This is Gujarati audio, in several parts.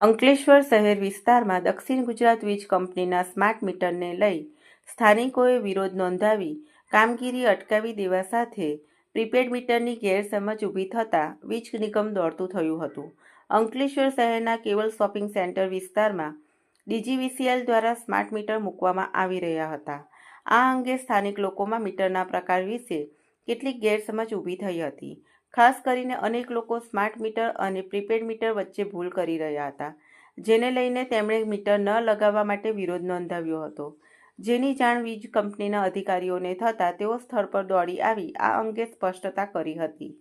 અંકલેશ્વર શહેર વિસ્તારમાં દક્ષિણ ગુજરાત વીજ કંપનીના સ્માર્ટ મીટરને લઈ સ્થાનિકોએ વિરોધ નોંધાવી કામગીરી અટકાવી દેવા સાથે પ્રીપેડ મીટરની ગેરસમજ ઊભી થતાં વીજ નિગમ દોડતું થયું હતું. અંકલેશ્વર શહેરના કેવલ શોપિંગ સેન્ટર વિસ્તારમાં ડીજીવીસીએલ દ્વારા સ્માર્ટ મીટર મૂકવામાં આવી રહ્યા હતા. આ અંગે સ્થાનિક લોકોમાં મીટરના પ્રકાર વિશે કેટલીક ગેરસમજ ઊભી થઈ હતી. ખાસ કરીને અનેક લોકો સ્માર્ટ મીટર અને પ્રીપેડ મીટર વચ્ચે ભૂલ કરી રહ્યા હતા, જેને લઈને તેમણે મીટર ન લગાવવા માટે વિરોધ નોંધાવ્યો હતો. જેની જાણ વીજ કંપનીના અધિકારીઓને થતાં તેઓ સ્થળ પર દોડી આવી, આ અંગે સ્પષ્ટતા કરી હતી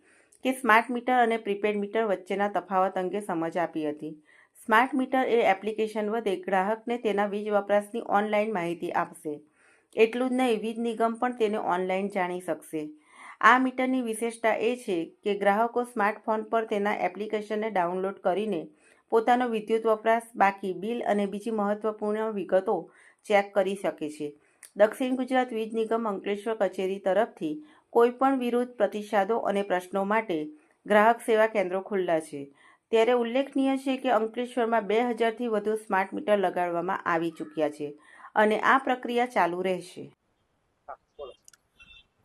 કે સ્માર્ટ મીટર અને પ્રીપેડ મીટર વચ્ચેના તફાવત અંગે સમજ આપી હતી. સ્માર્ટ મીટર એ એપ્લિકેશન વધે ગ્રાહકને તેના વીજ વપરાશની ઓનલાઈન માહિતી આપશે. એટલું જ નહીં, વીજ નિગમ પણ તેને ઓનલાઈન જાણી શકશે. આ મીટરની વિશેષતા એ છે કે ગ્રાહકો સ્માર્ટફોન પર તેના એપ્લિકેશનને ડાઉનલોડ કરીને પોતાનો વિદ્યુત વપરાશ, બાકી બિલ અને બીજી મહત્વપૂર્ણ વિગતો ચેક કરી શકે છે. દક્ષિણ ગુજરાત વીજ નિગમ અંકલેશ્વર કચેરી તરફથી કોઈપણ વિરુદ્ધ પ્રતિસાદો અને પ્રશ્નો માટે ગ્રાહક સેવા કેન્દ્રો ખુલ્લા છે. ત્યારે ઉલ્લેખનીય છે કે અંકલેશ્વરમાં બે હજારથી વધુ સ્માર્ટ મીટર લગાડવામાં આવી ચૂક્યા છે અને આ પ્રક્રિયા ચાલુ રહેશે.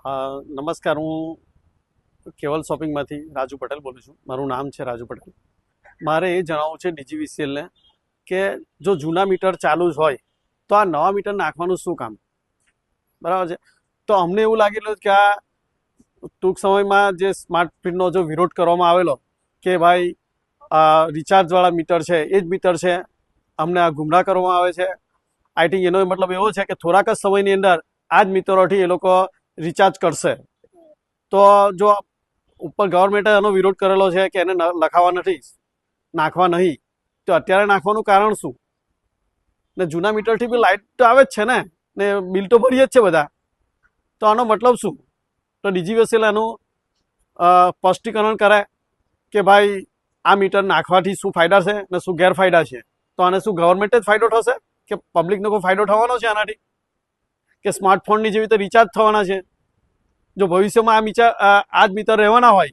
નમસ્કાર, હું કેવલ શોપિંગમાંથી રાજુ પટેલ બોલું છું. મારું નામ છે રાજુ પટેલ. મારે એ જણાવવું છે ડીજીવીસીએલને કે જો જૂના મીટર ચાલુ જ હોય, તો આ નવા મીટર નાખવાનું શું કામ? બરાબર છે? તો અમને એવું લાગેલું કે આ ટૂંક સમયમાં જે સ્માર્ટ ફીડનો જો વિરોધ કરવામાં આવેલો, કે ભાઈ, આ રિચાર્જવાળા મીટર છે, એ જ મીટર છે, અમને આ ગુમરાહ કરવામાં આવે છે. આઈ થિંક એનો મતલબ એવો છે કે થોડાક જ સમયની અંદર આ જ મીટરોથી એ લોકો રિચાર્જ કરશે. તો જો ઉપર ગવર્મેન્ટે એનો વિરોધ કરેલો છે કે એને લખાવા નથી, નાખવા નહીં, તો અત્યારે નાખવાનું કારણ શું? ને જૂના મીટરથી બી લાઇટ તો આવે જ છે ને ને બિલ તો ભરીએ જ છે બધા. તો આનો મતલબ શું? તો ડીજીવીએસએલ એનું સ્પષ્ટીકરણ કરે કે ભાઈ, આ મીટર નાખવાથી શું ફાયદા છે ને શું ગેરફાયદા છે? તો આને શું ગવર્મેન્ટે જ ફાયદો થશે કે પબ્લિકનો કોઈ ફાયદો થવાનો છે આનાથી? કે સ્માર્ટફોનની જેવી રીતે રિચાર્જ થવાના છે. જો ભવિષ્યમાં આ મીટર આ જ મીટર રહેવાના હોય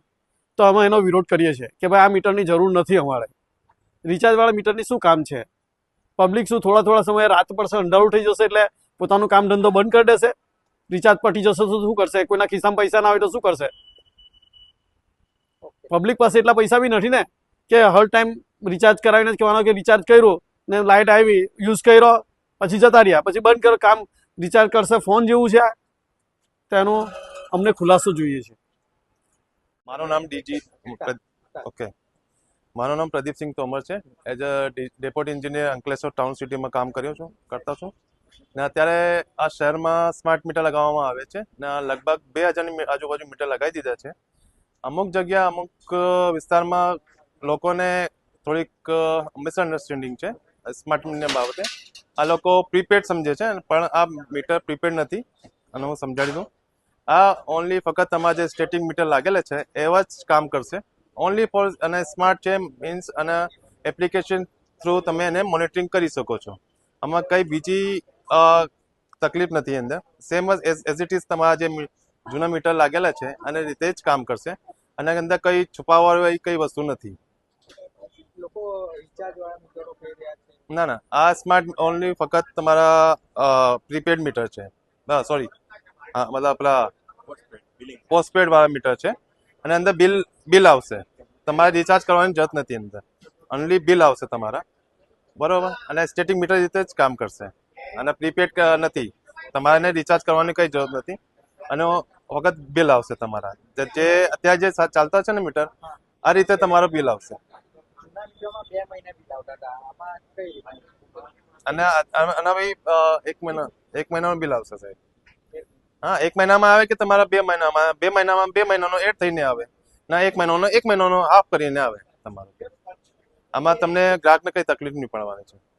તો અમે એનો વિરોધ કરીએ છીએ કે ભાઈ આ મીટરની જરૂર નથી અમારે. રિચાર્જવાળા મીટરની શું કામ છે? પબ્લિક શું થોડા થોડા સમયે રાત પડશે અંધારું થઈ જશે એટલે પોતાનું કામ ધંધો બંધ કરી દેશે? રિચાર્જ પટી જશે તો શું કરશે? કોઈના ખિસ્સામાં પૈસા ના હોય તો શું કરશે? પબ્લિક પાસે એટલા પૈસા બી નથી ને કે હર ટાઈમ રિચાર્જ કરાવીને જ કહેવાનો કે રિચાર્જ કર્યું ને લાઇટ આવી યુઝ કર્યો પછી જતા રહ્યા પછી બંધ કરો કામ રિચાર્જ કરશે ફોન જેવું છે તેનો અમને ખુલાસો જોઈએ છે. મારું નામ ડીજી ઓકે. મારું નામ પ્રદીપસિંહ તોમર છે. As a depot engineer Ankleshwar town સિટીમાં કામ કર્યો છું, કરતા છું. ને અત્યારે આ શહેરમાં સ્માર્ટ મીટર લગાવવામાં આવે છે. ને લગભગ બે હજારની આજુબાજુ મીટર લગાવી દીધા છે. અમુક જગ્યા, અમુક વિસ્તારમાં લોકોને થોડીક મિસઅન્ડરસ્ટેન્ડિંગ છે સ્માર્ટ મીટરની બાબતે. આ લોકો પ્રીપેડ સમજે છે, પણ આ મીટર પ્રીપેડ નથી, અને હું સમજાડી દઉં. આ ઓનલી ફક્ત તમારા જે સ્ટેટિક મીટર લાગેલા છે, એવા જ કામ કરશે. ઓનલી ફોર અને સ્માર્ટ છે મીન્સ અને એપ્લિકેશન થ્રુ તમે એને મોનિટરિંગ કરી શકો છો. આમાં કંઈ બીજી તકલીફ નથી અંદર. Same as as it is તમારા જે જૂના મીટર લાગેલા છે, અને રીતે જ કામ કરશે. અને અંદર કંઈ છુપાવવા કંઈ વસ્તુ નથી. લોકો રિચાર્જ વાળા મીટરો કહી રહ્યા છે. ના ના. આ સ્માર્ટ ઓનલી ફક્ત તમારા પ્રીપેડ મીટર છે. સોરી હા, મતલબ પેલા પોસ્ટપેડ વાળા મીટર છે. અને અંદર બિલ બિલ આવશે. તમારે રિચાર્જ કરવાની જરૂરત નથી અંદર. ઓનલી બિલ આવશે તમારા. બરોબર? અને સ્ટેટિક મીટર રીતે જ કામ કરશે. અને પ્રીપેડ નથી. તમારે રિચાર્જ કરવાની કઈ જરૂર નથી. અને વખત બિલ આવશે તમારા. જે જે અત્યારે જે ચાલતા છે ને મીટર આ રીતે તમારો બિલ આવશે. અને આના ભાઈ એક મહિના એક મહિનામાં બિલ આવશે સાહેબ. હા, એક મહિનામાં આવે કે તમારા બે મહિનામાં બે મહિનામાં બે મહિનાનો એડ થઈને આવે. ના, એક મહિનાનો એક મહિનાનો હાફ કરીને આવે તમારો. આમાં તમને ગ્રાહકને કઈ તકલીફ નહીં પડવાની છે.